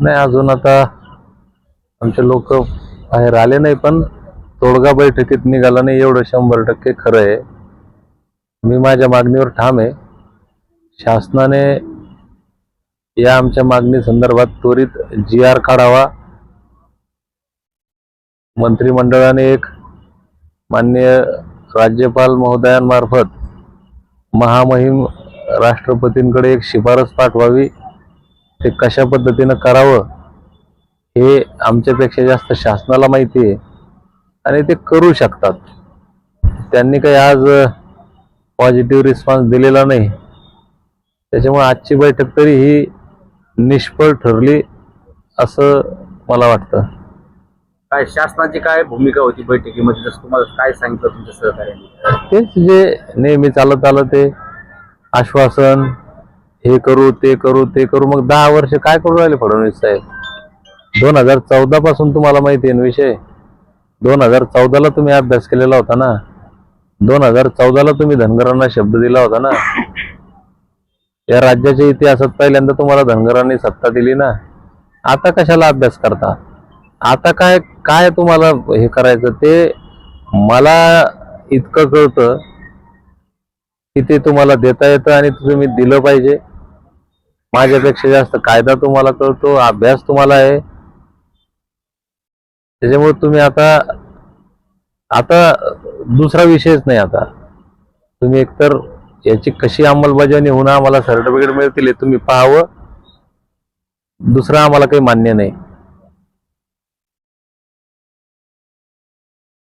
नाही अजून आता आमचे लोक बाहेर आले नाही पण तोडगा बैठकीत निघाला नाही एवढं शंभर टक्के खरं आहे. मी माझ्या मागणीवर ठाम आहे. शासनाने या आमच्या मागणी संदर्भात त्वरित जी आर काढावा. मंत्रिमंडळाने एक माननीय राज्यपाल महोदयांमार्फत महामहिम राष्ट्रपतींकडे एक शिफारस पाठवावी. ते कशा पद्धतीनं करावं हे आमच्यापेक्षा जास्त शासनाला माहिती आहे. आणि ते करू शकतात. त्यांनी काही आज पॉझिटिव्ह रिस्पॉन्स दिलेला नाही. त्याच्यामुळे आजची बैठक तरी ही निष्फळ ठरली असं मला वाटतं. काय शासनाची काय भूमिका होती बैठकीमध्ये? जसं तुम्हाला काय सांगितलं तुमच्या सहकार्याने? तेच जे नेहमी चालत आलं ते आश्वासन हे करू ते करू ते करू. मग दहा वर्ष काय करू राहिले फडणवीस साहेब? दोन हजार चौदा पासून तुम्हाला माहिती आहे विषय? दोन हजार चौदाला तुम्ही अभ्यास केलेला होता ना? दोन हजार चौदाला तुम्ही धनगरांना शब्द दिला होता ना? या राज्याच्या इतिहासात पहिल्यांदा तुम्हाला धनगरांनी सत्ता दिली ना? आता कशाला अभ्यास करता? आता काय काय तुम्हाला हे करायचं? ते मला इतकं कळतं की ते तुम्हाला देता येतं आणि तुम्ही दिलं पाहिजे. माझ्यापेक्षा जास्त कायदा तुम्हाला कळतो अभ्यास तुम्हाला आहे. त्याच्यामुळे तुम्ही आता आता दुसरा विषयच नाही आता. तुम्ही एकतर याची कशी अंमलबजावणी होणं आम्हाला सर्टिफिकेट मिळतील हे तुम्ही पाहावं. दुसरं आम्हाला काही मान्य नाही.